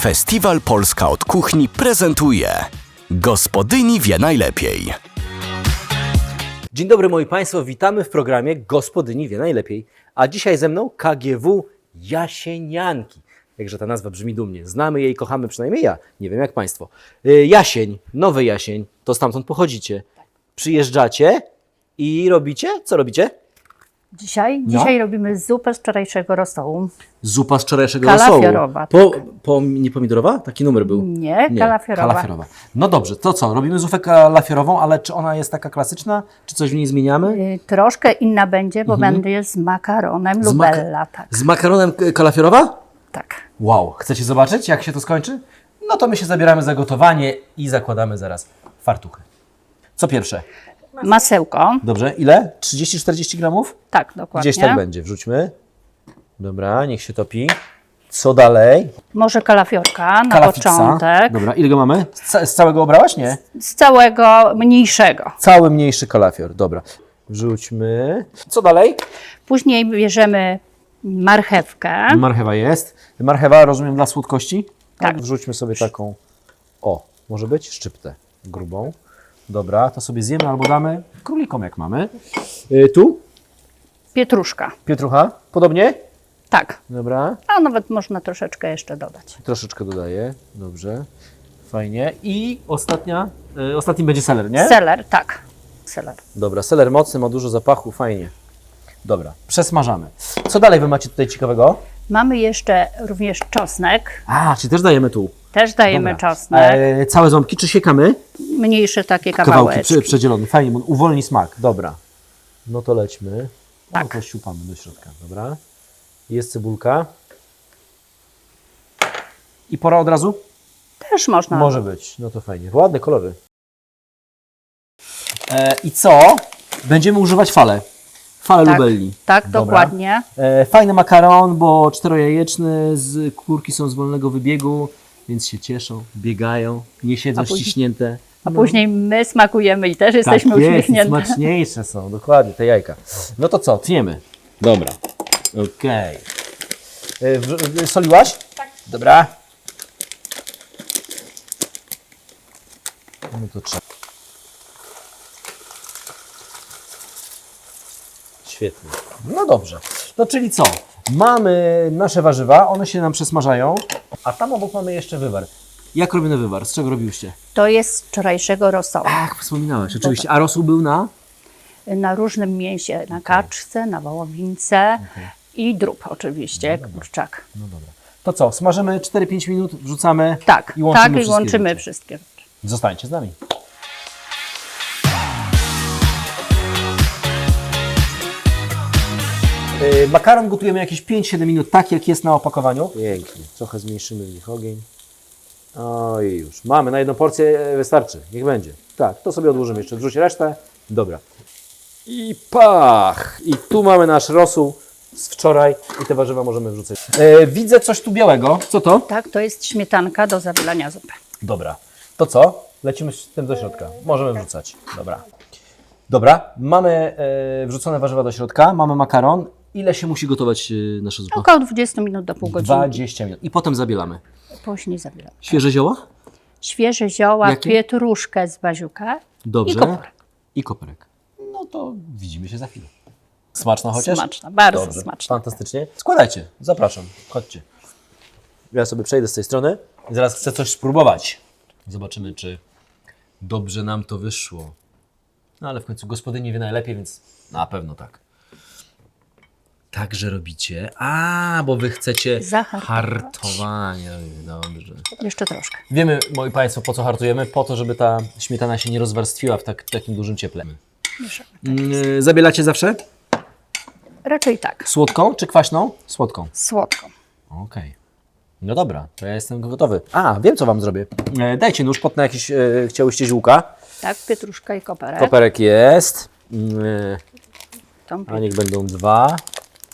Festiwal Polska od Kuchni prezentuje Gospodyni wie najlepiej. Dzień dobry moi Państwo, witamy w programie Gospodyni wie najlepiej. A dzisiaj ze mną KGW Jasienianki. Jakże ta nazwa brzmi dumnie. Znamy jej, kochamy przynajmniej ja. Nie wiem jak Państwo. Y, Jasień, nowy Jasień, to stamtąd pochodzicie. Przyjeżdżacie i robicie? Co robicie? Dzisiaj, No. dzisiaj robimy zupę z wczorajszego rosołu. Zupa z wczorajszego Kalafiorowa, rosołu. Po, po, nie pomidorowa? Taki numer był. Nie, kalafiorowa. kalafiorowa. No dobrze, to co? Robimy zupę kalafiorową, ale czy ona jest taka klasyczna? Czy coś w niej zmieniamy? Y, Troszkę inna będzie, bo będzie z makaronem Mhm. Z lubella. Tak, Z makaronem kalafiorowa? tak. Wow, chcecie zobaczyć, jak się to skończy? No to my się zabieramy za gotowanie i zakładamy zaraz fartuchy. Co pierwsze? Masełko. Dobrze, ile? 30-40 gramów? Tak, dokładnie. Gdzieś tak będzie, wrzućmy. Dobra, niech się topi. Co dalej? Może kalafiorka na Kalafixa. początek. Dobra, ile go mamy? Z, ca- z całego obrałaś? Nie. Z całego mniejszego. Cały mniejszy kalafior, dobra. Wrzućmy. Co dalej? Później bierzemy marchewkę. Marchewa jest. Marchewa, rozumiem, dla słodkości? Tak. Wrzućmy sobie taką, o, może być szczyptę grubą. Dobra, to sobie zjemy albo damy królikom, jak mamy. Y, tu? Pietruszka. Pietrucha? Podobnie? Tak. Dobra. A nawet można troszeczkę jeszcze dodać. Troszeczkę dodaję. Dobrze. Fajnie. I ostatnia, y, ostatnim będzie seler, nie? Seler, tak. Seler. Dobra, seler mocny, ma dużo zapachu, fajnie. Dobra, przesmażamy. Co dalej wy macie tutaj ciekawego? Mamy jeszcze również czosnek. A, czy też dajemy tu? Też dajemy Dobra. czosnek. E, całe ząbki czy siekamy? Mniejsze takie Kawałki kawałeczki. przy, przedzielone. Fajnie, bo uwolni smak. Dobra. No to lećmy. Tak. No to siupamy do środka. Dobra. Jest cebulka. I pora od razu? Też można. Może być. No to fajnie. Ładne kolory. E, I co? Będziemy używać fale. Fale Tak, lubelli. tak, Dobra. dokładnie. E, fajny makaron, bo czterojajeczny, z kurki są z wolnego wybiegu, więc się cieszą, biegają, nie siedzą A później- ściśnięte. A później my smakujemy i też jesteśmy tak jest, uśmiechnięte. smaczniejsze są, dokładnie, te jajka. No to co, tniemy. Dobra. Okej. E, Soliłaś? Tak. Dobra. No to trzeba. Świetnie. No dobrze. No czyli co? Mamy nasze warzywa, one się nam przesmażają, a tam obok mamy jeszcze wywar. Jak robiony wywar? Z czego robiłyście? To jest z wczorajszego rosołu. Ach, wspominałaś, oczywiście. A rosół był na? Na różnym mięsie, na kaczce, na wołowince i drób oczywiście, No kurczak. To co, smażymy 4-5 minut, wrzucamy Tak, i łączymy tak i wszystkie łączymy rzeczy. wszystkie rzeczy. Zostańcie z nami. Yy, Makaron gotujemy jakieś 5-7 minut, tak jak jest na opakowaniu. Pięknie. Trochę zmniejszymy w nich ogień. O i już. Mamy, na jedną porcję e, wystarczy. Niech będzie. Tak, to sobie odłożymy jeszcze. Wrzuć resztę. Dobra. I pach! I tu mamy nasz rosół z wczoraj i te warzywa możemy wrzucać. E, widzę coś tu białego. Co to? Tak, to jest śmietanka do zawielania zupy. Dobra. To co? Lecimy z tym do środka. Możemy wrzucać. Dobra. Dobra, mamy e, wrzucone warzywa do środka, mamy makaron. Ile się musi gotować e, nasza zupa? Około 20 minut do pół godziny. 20 minut. I potem zabielamy. Później zawielamy. Świeże zioła? Świeże zioła, Jakie? pietruszkę z baziuka Dobrze. i koporek. I koperek. No to widzimy się za chwilę. Smaczna chociaż? Smaczna, bardzo Dobrze. smaczna. Fantastycznie. Składajcie, zapraszam. Chodźcie. Ja sobie przejdę z tej strony i zaraz chcę coś spróbować. Zobaczymy, czy dobrze nam to wyszło. No ale w końcu gospodyni wie najlepiej, więc na pewno tak. Także robicie. A, bo wy chcecie Zahartować. hartowanie. Dobrze. Jeszcze troszkę. Wiemy, moi Państwo, po co hartujemy? Po to, żeby ta śmietana się nie rozwarstwiła w tak, takim dużym cieple. Mieszamy. Yy, zabielacie zawsze? Raczej tak, Słodką czy kwaśną? Słodką. słodką. Okej. No dobra, to ja jestem gotowy. A, wiem co Wam zrobię. E, dajcie nóż, potnę jakiś, e, chciałyście ziółka. Tak, pietruszka i koperek. Koperek jest. Mm, E, Tą a niech będą dwa.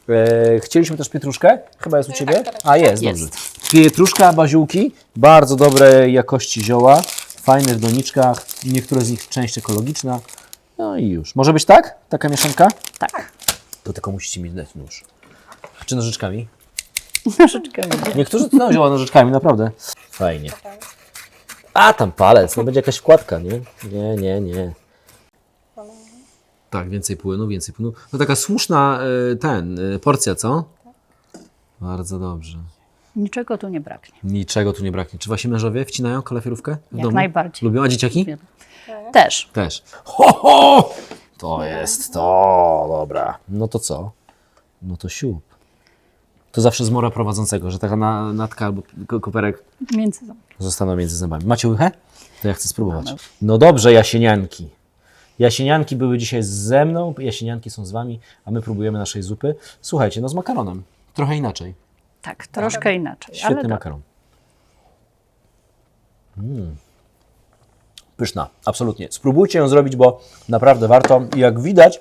E, chcieliśmy też pietruszkę? Chyba jest u Ciebie? A, jest, Jest. dobrze. Pietruszka, baziłki, bardzo dobrej jakości zioła, fajne w doniczkach, niektóre z nich część ekologiczna. No i już. Może być tak? Taka mieszanka? Tak. To tylko musicie mi dać nóż. Czy nożyczkami? Nożyczkami. Niektórzy tną zioła nożyczkami, naprawdę. Fajnie. A, tam palec, no będzie jakaś wkładka, nie? Nie, nie, nie. Tak, więcej płynu, więcej płynu. No taka słuszna y, ten, y, porcja, co? Bardzo dobrze. Niczego tu nie braknie. Niczego tu nie braknie. Czy wasi mężowie wcinają kalafierówkę w Jak domu? najbardziej. Lubią, a dzieciaki? Też. Też. Ho, ho! To jest to, dobra. No to co? No to siup. To zawsze zmora prowadzącego, że taka na, natka albo ko- koperek Między zostaną między zębami. Macie łychę? To ja chcę spróbować. No dobrze, jasienianki. Jasienianki były dzisiaj ze mną, jasienianki są z wami, a my próbujemy naszej zupy. Słuchajcie, no z makaronem. Trochę inaczej. Tak, troszkę inaczej. ale Świetny do- makaron. Mm. Pyszna, absolutnie. Spróbujcie ją zrobić, bo naprawdę warto. I jak widać,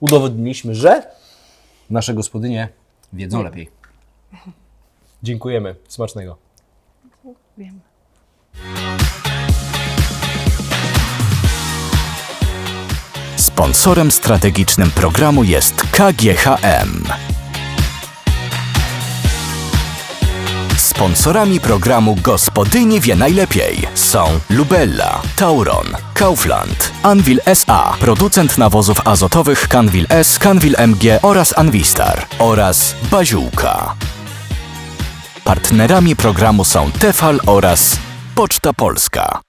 udowodniliśmy, że nasze gospodynie wiedzą lepiej. Dziękujemy. Smacznego. Wiem. Sponsorem strategicznym programu jest KGHM. Sponsorami programu Gospodyni wie najlepiej są Lubella, Tauron, Kaufland, Anvil SA, producent nawozów azotowych Canvil S, Canvil MG oraz Anvistar oraz Baziółka. Partnerami programu są Tefal oraz Poczta Polska.